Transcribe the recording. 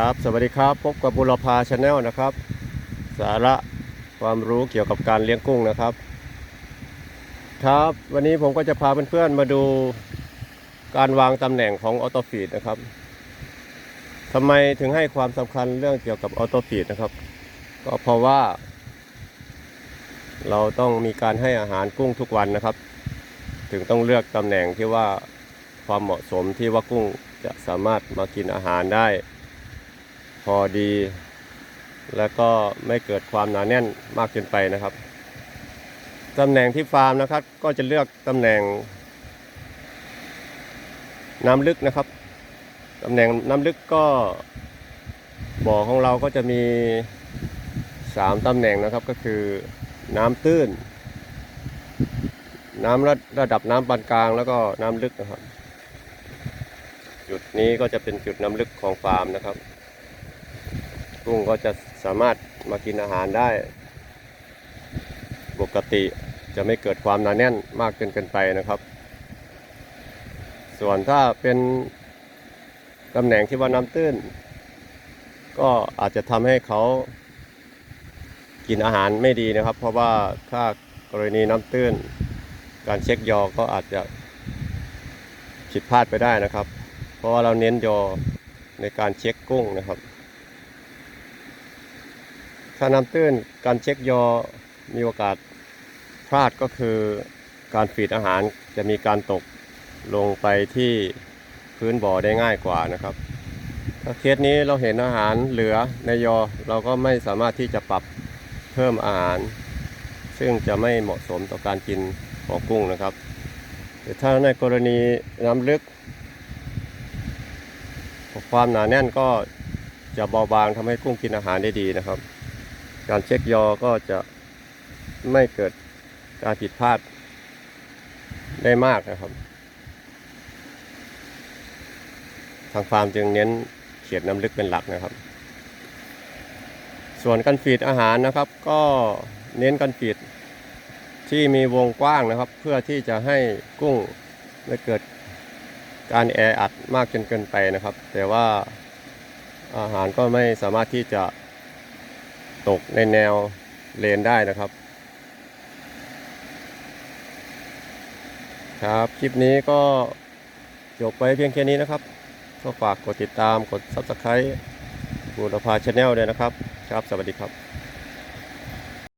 ครับสวัสดีครับพบกับบุรพาชาแนลนะครับ สาระความรู้เกี่ยวกับการเลี้ยงกุ้งนะครับ ครับ วันนี้ผมก็จะพาเพื่อนๆมาดูการวางตำแหน่งของออโตฟีดนะครับทำไมถึงให้ความสำคัญเรื่องเกี่ยวกับออโตฟีดนะครับ ก็เพราะว่า เราต้องมีการให้อาหารกุ้งทุกวันนะครับ ถึงต้องเลือกตำแหน่งที่ว่าความเหมาะสมที่ว่ากุ้งจะสามารถมากินอาหารได้ พอดี แล้วก็ไม่เกิดความหนาแน่นมากเกินไปนะครับตำแหน่งที่ฟาร์มนะครับ ก็จะเลือกตำแหน่ง น้ำลึกนะครับตำแหน่งน้ำลึกก็บ่อของเราก็จะมีสามตำแหน่งนะครับก็คือน้ำตื้น น้ำระระดับน้ำปานกลางแล้วก็น้ำลึกนะครับ จุดนี้ก็จะเป็นจุดน้ำลึกของฟาร์มนะครับ กุ้งก็จะสามารถมากินอาหารได้ ปกติจะไม่เกิดความหนาแน่นมากเกินเกินไปนะครับ ส่วนถ้าเป็นตำแหน่งที่ว่าน้ำตื้น ก็อาจจะทำให้เขากินอาหารไม่ดีนะครับ เพราะว่าถ้ากรณีน้ำตื้น การเช็คยอก็อาจจะผิดพลาดไปได้นะครับ เพราะว่าเราเน้นยอในการเช็คกุ้งนะครับาน้ำตื้นการเช็คยอมีโอกาสพลาดก็คือการฟีดอาหารจะมีการตกลงไปที่พื้นบ่อได้ง่ายกว่านะครับ ถ้าเคสนี้เราเห็นอาหารเหลือในยอเราก็ไม่สามารถที่จะปรับเพิ่มอาหาร ซึ่งจะไม่เหมาะสมต่อการกินของกุ้งนะครับแต่ถ้าในกรณีน้ำลึก ความหนาแน่นก็จะเบาบางทำให้กุ้งกินอาหารได้ดีนะครับ การเช็คยอก็จะไม่เกิดการผิดพลาดได้มากนะครับ ทางฟาร์มจึงเน้นเขียดน้ำลึกเป็นหลักนะครับ ส่วนการฟีดอาหารนะครับ ก็เน้นการฟีดที่มีวงกว้างนะครับ เพื่อที่จะให้กุ้งไม่เกิดการแออัดมากจนเกินไปนะครับ แต่ว่าอาหารก็ไม่สามารถที่จะ ตกในแนวเลนได้นะครับ ครับ คลิปนี้ก็จบไปเพียงแค่นี้นะครับ ก็ฝากกดติดตามกด Subscribe บูรพาชาแนลด้วยนะครับ ครับ สวัสดีครับ